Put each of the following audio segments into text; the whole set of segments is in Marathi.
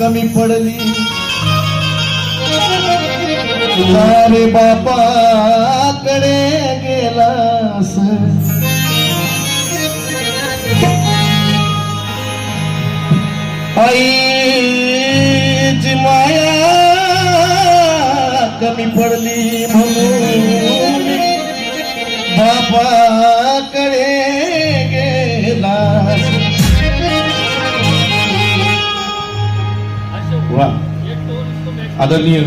कमी पडली. अरे बापाकडे गेलास आईची आदरणीय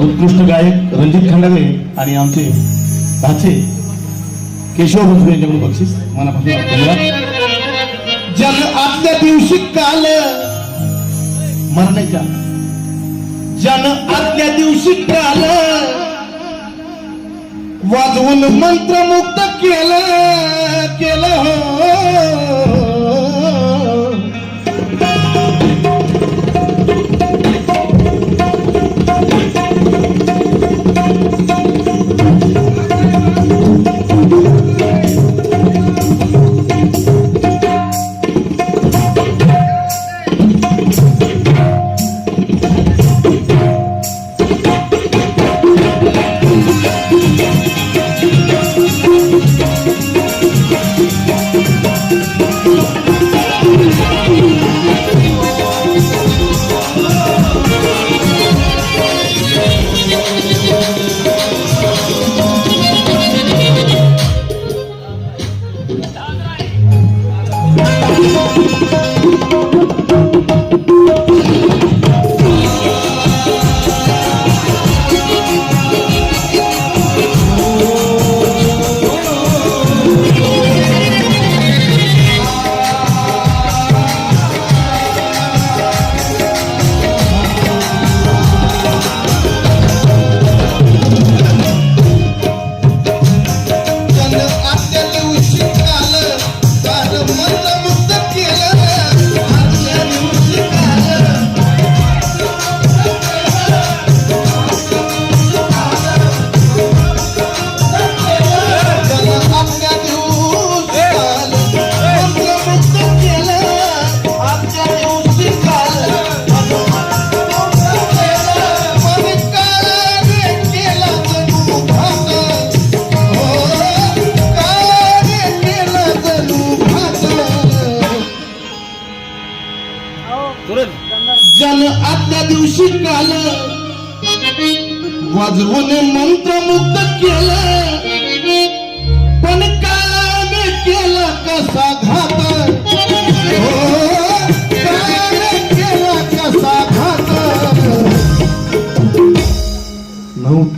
उत्कृष्ट गायक रणजित खंडवे आणि आमचे भाचे केशव भोसले यांच्याकडून बक्षीस. मनापासून धन्यवाद. जग आदल्या दिवशी काल मरण्याच्या जन आदल्या दिवशी काल वाजवून मंत्रमुक्त केलं केलं हो.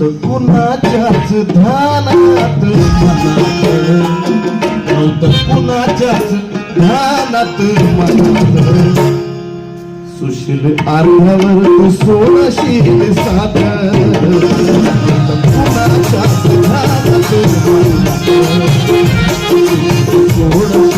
कुणाच्याच ध्यानात मनात कुणाच्याच ध्यानात मनात सुशील अर्ध्यावर तू सोडशील साथ कुणाच्याच ध्यानात मनात सोडशील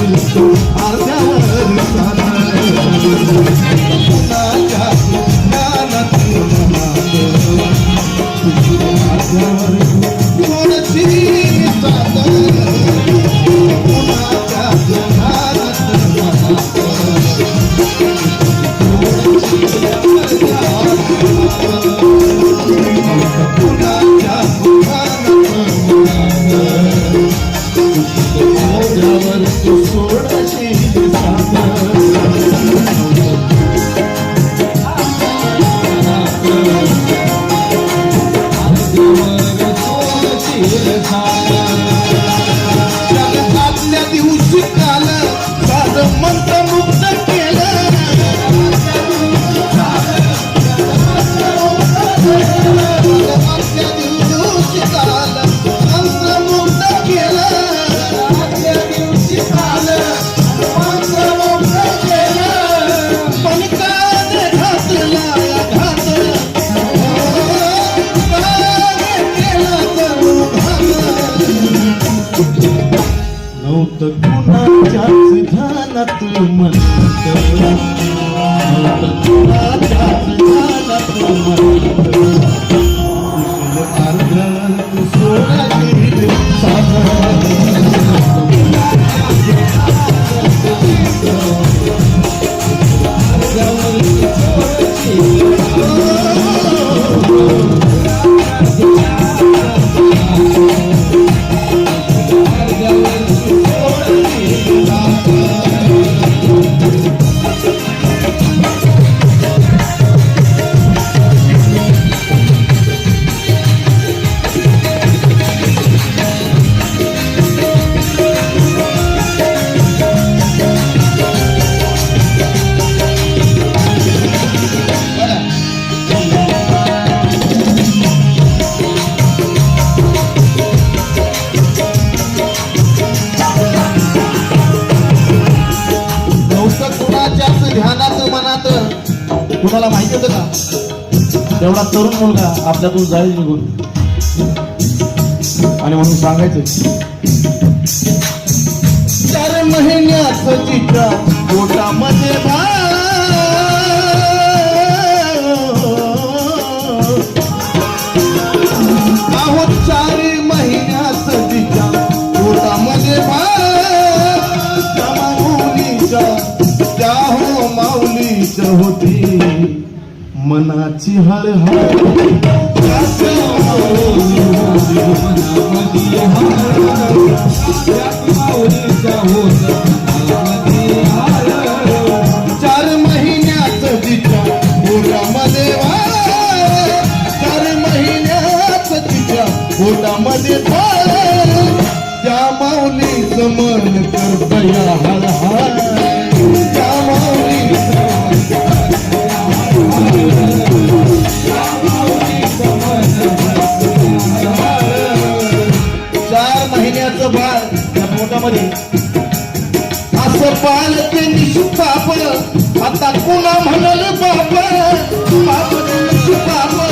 कुणाला माहिती होतं का तेवढा तरुण मुलगा आपल्यातून जाईल निघून आणि म्हणून सांगायचं चार महिन्याच तिच्या पोटामध्ये बाळ. चार महिन्याच तिच्या पोटामध्ये बाळ. माऊलीच्या त्या हो माऊलीच्या होती मनाची हळहळ. मध्ये त्या माऊलीचं मन करतया त्या असं बाळ ते आता पुन्हा म्हणाल बाप बाप निष्पाप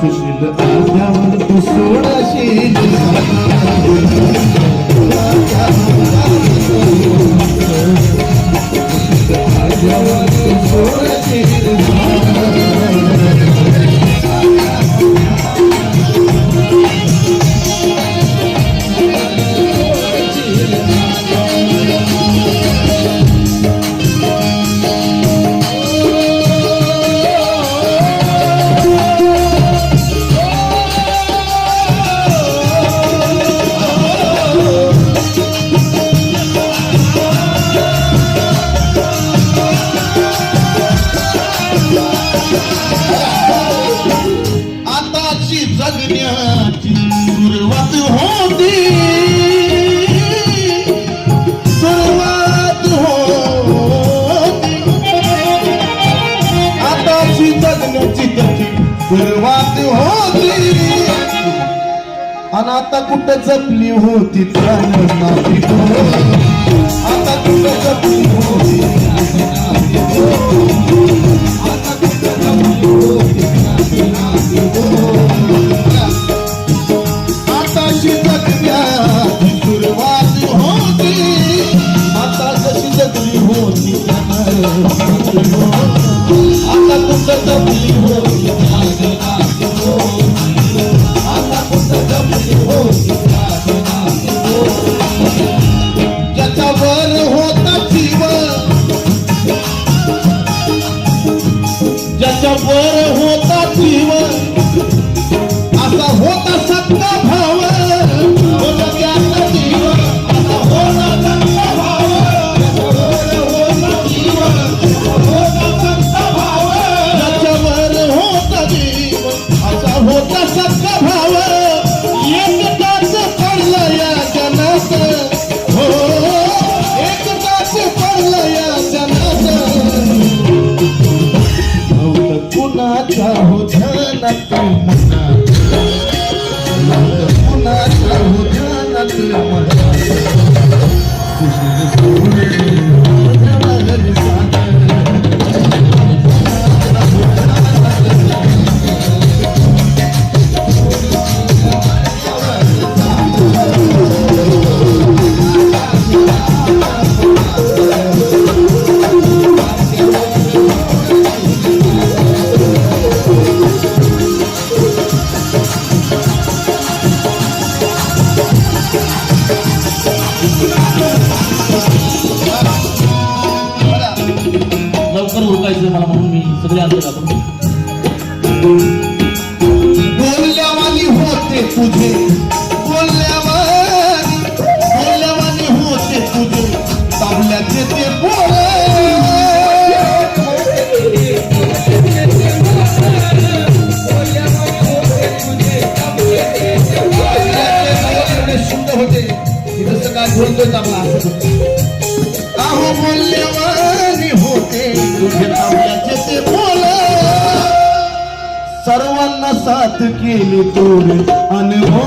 सुशील आल्यावर तू सोडशील लागण्याची सुरुवात होती. सुरुवात होती. आताची जगण्याची त्याची सुरुवात होती. आणि आता कुठं जपली होती प्राण आता कुठं जपली होती? গেলি তোর আনব